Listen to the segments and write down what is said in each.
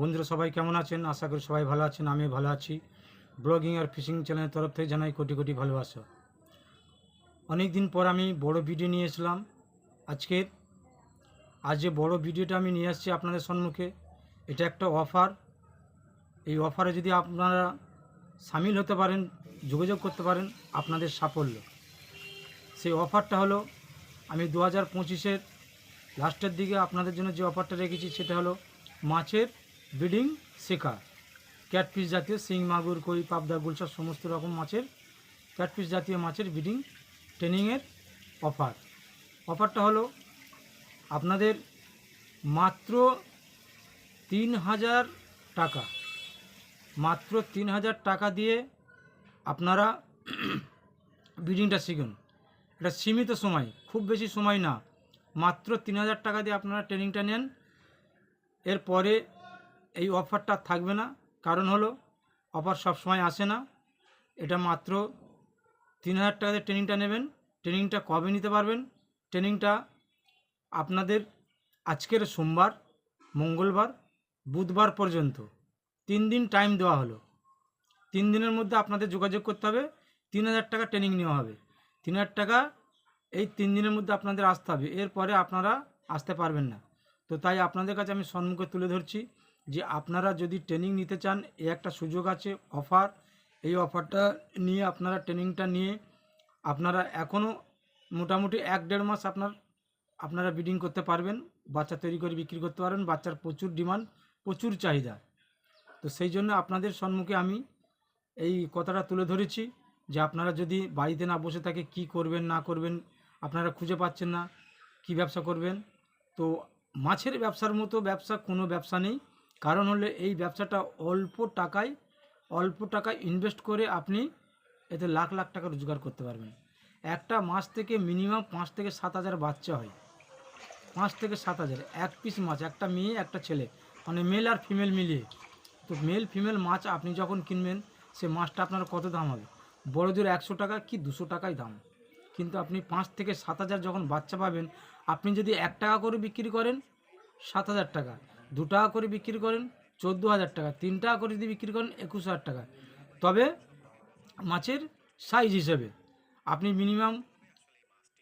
বন্ধুরা সবাই কেমন আছেন? আশা করি সবাই ভালো আছেন আমি ভালো আছি। ব্লগিং আর ফিশিং চ্যানেলের তরফ থেকে জানাই কোটি কোটি ভালোবাসা। অনেক দিন পর আমি বড় ভিডিও নিয়ে এসলাম। আজকের আজ যে বড় ভিডিওটা আমি নিয়ে আসছি আপনাদের সম্মুখে, এটা একটা অফার। এই অফারে যদি আপনারা সামিল হতে পারেন, যোগাযোগ করতে পারেন, আপনাদের সাফল্য। সেই অফারটা হলো, আমি দু হাজার পঁচিশের লাস্টের দিকে আপনাদের জন্য যে অফারটা রেখেছি, সেটা হলো মাছের ব্রিডিং শেখা ক্যাটফিশ জাতীয় শিং, মাগুর, কই, পাবদা গুলশা সমস্ত রকম মাছের, ক্যাটফিশ জাতীয় মাছের ব্রিডিং ট্রেনিংয়ের অফার। অফারটা হলো আপনাদের মাত্র তিন হাজার টাকা। মাত্র তিন হাজার টাকা দিয়ে আপনারা ব্রিডিংটা শিখুন। এটা সীমিত সময়, খুব বেশি সময় না। মাত্র তিন হাজার টাকা দিয়ে আপনারা ট্রেনিংটা নেন। এরপরে এই অফারটা থাকবে না। কারণ হলো, অফার সব সময় আসে না। এটা মাত্র তিন হাজার টাকা দিয়ে ট্রেনিংটা নেবেন। ট্রেনিংটা কবে নিতে পারবেন? ট্রেনিংটা আপনাদের আজকের সোমবার, মঙ্গলবার, বুধবার পর্যন্ত। তিন দিন টাইম দেওয়া হলো। তিন দিনের মধ্যে আপনাদের যোগাযোগ করতে হবে। তিন হাজার টাকা ট্রেনিং নেওয়া হবে। তিন হাজার টাকা এই তিন দিনের মধ্যে আপনাদের আসতে হবে। এরপরে আপনারা আসতে পারবেন না। তো তাই আপনাদের কাছে আমি সম্মুখে তুলে ধরছি। যে আপনারা যদি ট্রেনিং নিতে চান এই একটা সুযোগ আছে অফার এই অফারটা নিয়ে আপনারা ট্রেনিংটা নিয়ে আপনারা এখনও মোটামুটি এক দেড় মাস আপনার, আপনারা ব্রিডিং করতে পারবেন, বাচ্চা তৈরি করে বিক্রি করতে পারবেন, বাচ্চার প্রচুর ডিমান্ড প্রচুর চাহিদা। তো সেই জন্য আপনাদের সম্মুখে আমি এই কথাটা তুলে ধরেছি যে আপনারা যদি বাড়িতে না বসে থাকে, কি করবেন, না করবেন, আপনারা খুঁজে পাচ্ছেন না, কি ব্যবসা করবেন? তো মাছের ব্যবসার মতো ব্যবসা কোনো ব্যবসা নেই। কারণ হলে এই ব্যবসাটা অল্প টাকায়, অল্প টাকা ইনভেস্ট করে আপনি এতে লাখ লাখ টাকা রোজগার করতে পারবেন। একটা মাছ থেকে মিনিমাম পাঁচ থেকে সাত হাজার বাচ্চা হয়। পাঁচ থেকে সাত হাজার, এক পিস মাছ, একটা মেয়ে, একটা ছেলে। মানে মেল আর ফিমেল মিলিয়ে। তো মেল ফিমেল মাছ আপনি যখন কিনবেন, সে মাছটা আপনার কত দাম হবে? বড়দের একশো টাকা কি দুশো টাকাই দাম? কিন্তু আপনি পাঁচ থেকে সাত হাজার যখন বাচ্চা পাবেন, আপনি যদি এক টাকা করে বিক্রি করেন, সাত হাজার টাকা। দু টাকা করে বিক্রি করেন, চোদ্দ হাজার টাকা। তিন টাকা করে যদি বিক্রি করেন, একুশ হাজার টাকা। তবে মাছের সাইজ হিসেবে আপনি মিনিমাম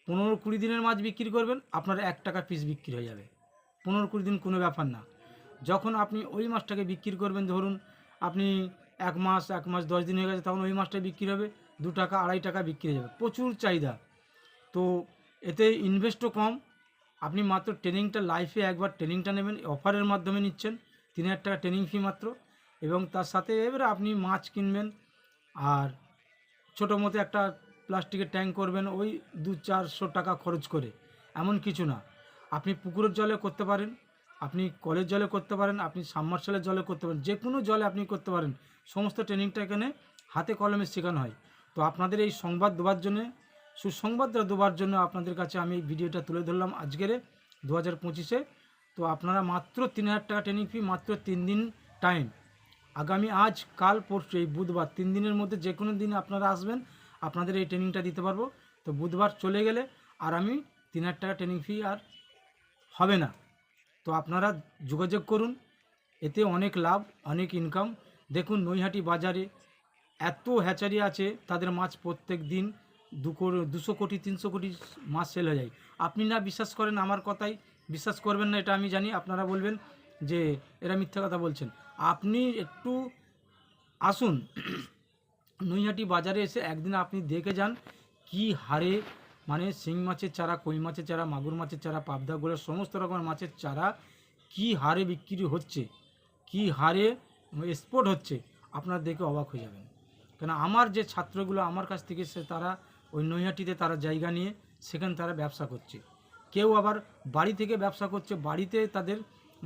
পনেরো কুড়ি দিনের মাছ বিক্রি করবেন, আপনার এক টাকা পিস বিক্রি হয়ে যাবে। পনেরো কুড়ি দিন কোনো ব্যাপার না। যখন আপনি ওই মাছটাকে বিক্রি করবেন, ধরুন আপনি এক মাস এক মাস দশ দিন হয়ে গেছে, তখন ওই মাছটা বিক্রি হবে, দু টাকা, আড়াই টাকা বিক্রি হয়ে যাবে। প্রচুর চাহিদা। তো এতে ইনভেস্টও কম আপনি মাত্র ট্রেনিংটা লাইফে একবার ট্রেনিংটা নেবেন অফারের মাধ্যমে নিচ্ছেন, তিন হাজার টাকা ট্রেনিং ফি মাত্র এবং তার সাথে এবারে আপনি মাছ কিনবেন আর ছোটো মতো একটা প্লাস্টিকের ট্যাঙ্ক করবেন, ওই দু চারশো টাকা খরচ করে। এমন কিছু না। আপনি পুকুরের জলে করতে পারেন, আপনি কলের জলে করতে পারেন, আপনি সাবমার্শালের জলে করতে পারেন, যে কোনো জলে আপনি করতে পারেন। সমস্ত ট্রেনিংটা এখানে হাতে কলমে শেখানো হয়। তো আপনাদের এই সংবাদ দেওয়ার জন্যে সুসংবাদটা দেওয়ার জন্য আপনাদের কাছে আমি ভিডিওটা তুলে ধরলাম আজকের দু হাজার পঁচিশে। তো আপনারা মাত্র তিন হাজার টাকা ট্রেনিং ফি মাত্র তিন দিন টাইম আগামী আজ, কাল, পরশু, এই বুধবার তিন দিনের মধ্যে যে কোনো দিন আপনারা আসবেন, আপনাদের এই ট্রেনিংটা দিতে পারব। তো বুধবার চলে গেলে আর আমি তিন হাজার টাকা ট্রেনিং ফি আর হবে না। তো আপনারা যোগাযোগ করুন, এতে অনেক লাভ, অনেক ইনকাম দেখুন নৈহাটি বাজারে এত হ্যাচারি আছে, তাদের মাছ প্রত্যেক দিন দু দুশো কোটি, তিনশো কোটি মাছ সেল হয়ে যায়। আপনি না বিশ্বাস করেন আমার কথাই, বিশ্বাস করবেন না, এটা আমি জানি, আপনারা বলবেন যে এরা মিথ্যা কথা বলছেন। আপনি একটু আসুন, নৈহাটি বাজারে এসে একদিন আপনি দেখে যান কি হারে মানে শিং মাছের চারা, কই মাছের চারা, মাগুর মাছের চারা পাবদাগুলো সমস্ত রকমের মাছের চারা কি হারে বিক্রি হচ্ছে, কি হারে এক্সপোর্ট হচ্ছে, আপনার দেখে অবাক হয়ে যাবেন। কেন, আমার যে ছাত্রগুলো আমার কাছ থেকে সে তারা ওই নৈহাটিতে তারা জায়গা নিয়ে সেখানে তারা ব্যবসা করছে। কেউ আবার বাড়ি থেকে ব্যবসা করছে, বাড়িতে তাদের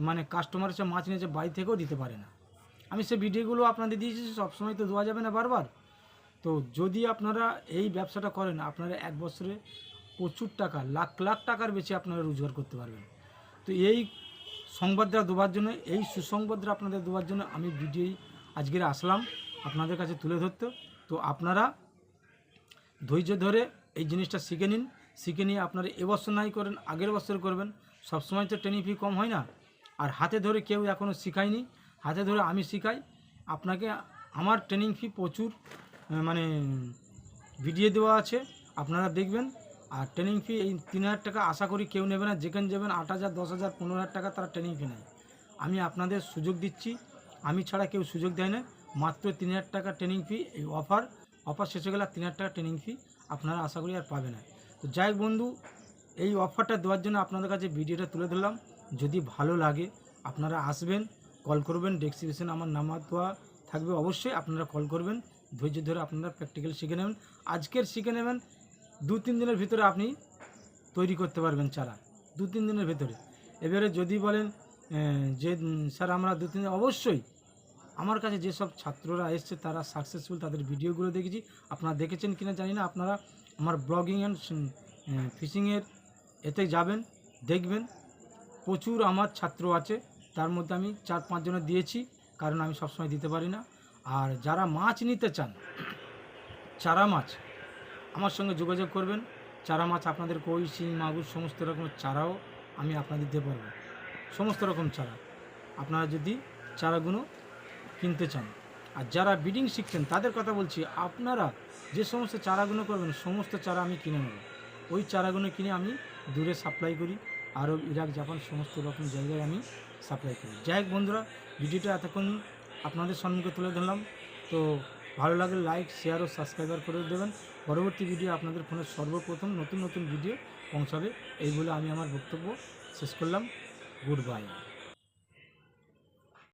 মানে কাস্টমার এসে মাছ নিয়েছে, বাড়ি থেকেও দিতে পারে না। আমি সে ভিডিওগুলো আপনাদের দিয়েছি সবসময় তো দেওয়া যাবে না বারবার। তো যদি আপনারা এই ব্যবসাটা করেন, আপনারা এক বছরে প্রচুর টাকা, লাখ লাখ টাকার বেশি আপনারা রোজগার করতে পারবেন। তো এই সংবাদটা দেওয়ার জন্য, এই সুসংবাদটা আপনাদের দেওয়ার জন্য আমি ভিডিও আজকের আসলাম। আপনাদের কাছে তুলে ধরতে। তো আপনারা ধৈর্য ধরে এই জিনিসটা শিখে নিন। শিখে নিয়ে আপনারা এবছর নাই করেন, আগের বছর করবেন। সবসময় তো ট্রেনিং ফি কম হয় না। আর হাতে ধরে কেউ এখনও শিখায়নি। হাতে ধরে আমি শিখাই। আপনাকে আমার ট্রেনিং ফি প্রচুর মানে ভিডিও দেওয়া আছে, আপনারা দেখবেন। আর ট্রেনিং ফি এই তিন হাজার টাকা আশা করি কেউ নেবে না। যেখানে যাবেন আট হাজার, দশ হাজার, পনেরো হাজার টাকা তারা ট্রেনিং ফি নেয়। আমি আপনাদের সুযোগ দিচ্ছি। আমি ছাড়া কেউ সুযোগ দেয় না। মাত্র তিন হাজার টাকা ট্রেনিং ফি এই অফার অফার শেষ হয়ে গেলে তিন হাজার টাকা ট্রেনিং ফি আপনারা আশা করি আর পাবে না। তো যাই বন্ধু, এই অফারটা দেওয়ার জন্য আপনাদের কাছে ভিডিওটা তুলে ধরলাম। যদি ভালো লাগে আপনারা আসবেন, কল করবেন ডেসক্রিপশনে আমার নাম্বার দেওয়া থাকবে, অবশ্যই আপনারা কল করবেন। ধৈর্য ধরে আপনারা প্র্যাকটিক্যাল শিখে নেবেন। আজকের শিখে নেবেন, দু তিন দিনের ভিতরে আপনি তৈরি করতে পারবেন চারা, দু তিন দিনের ভিতরে। এবারে যদি বলেন যে স্যার আমরা দু তিন অবশ্যই আমার কাছে যেসব ছাত্ররা এসছে, তারা সাকসেসফুল তাদের ভিডিওগুলো দেখেছি। আপনারা দেখেছেন কিনা জানি না, আপনারা আমার ব্লগিং অ্যান্ড ফিশিংয়ের এতে যাবেন, দেখবেন। প্রচুর আমার ছাত্র আছে, তার মধ্যে আমি চার পাঁচজনের দিয়েছি, কারণ আমি সবসময় দিতে পারি না। আর যারা মাছ নিতে চান, চারা মাছ, আমার সঙ্গে যোগাযোগ করবেন। চারা মাছ আপনাদের কই, শিং, মাগুর, সমস্ত রকমের চারাও আমি আপনাদের দিতে পারব। সমস্ত রকম চারা। আপনারা যদি চারাগুলো কিনতে চান। আর যারা বিডিং শিখছেন, তাদের কথা বলছি, আপনারা যে সমস্ত চারাগুলো করবেন, সমস্ত চারা আমি কিনে নেব। ওই চারাগুলো কিনে আমি দূরে সাপ্লাই করি। আরব, ইরাক, জাপান, সমস্ত রকম জায়গায় আমি সাপ্লাই করি। যাই হোক বন্ধুরা, ভিডিওটা এতক্ষণ আপনাদের সম্মুখে তুলে ধরলাম। তো ভালো লাগলে লাইক শেয়ার ও সাবস্ক্রাইবার করে দেবেন। পরবর্তী ভিডিও আপনাদের ফোনে সর্বপ্রথম নতুন নতুন ভিডিও পৌঁছাবে। এই বলে আমি আমার বক্তব্য শেষ করলাম। Good bye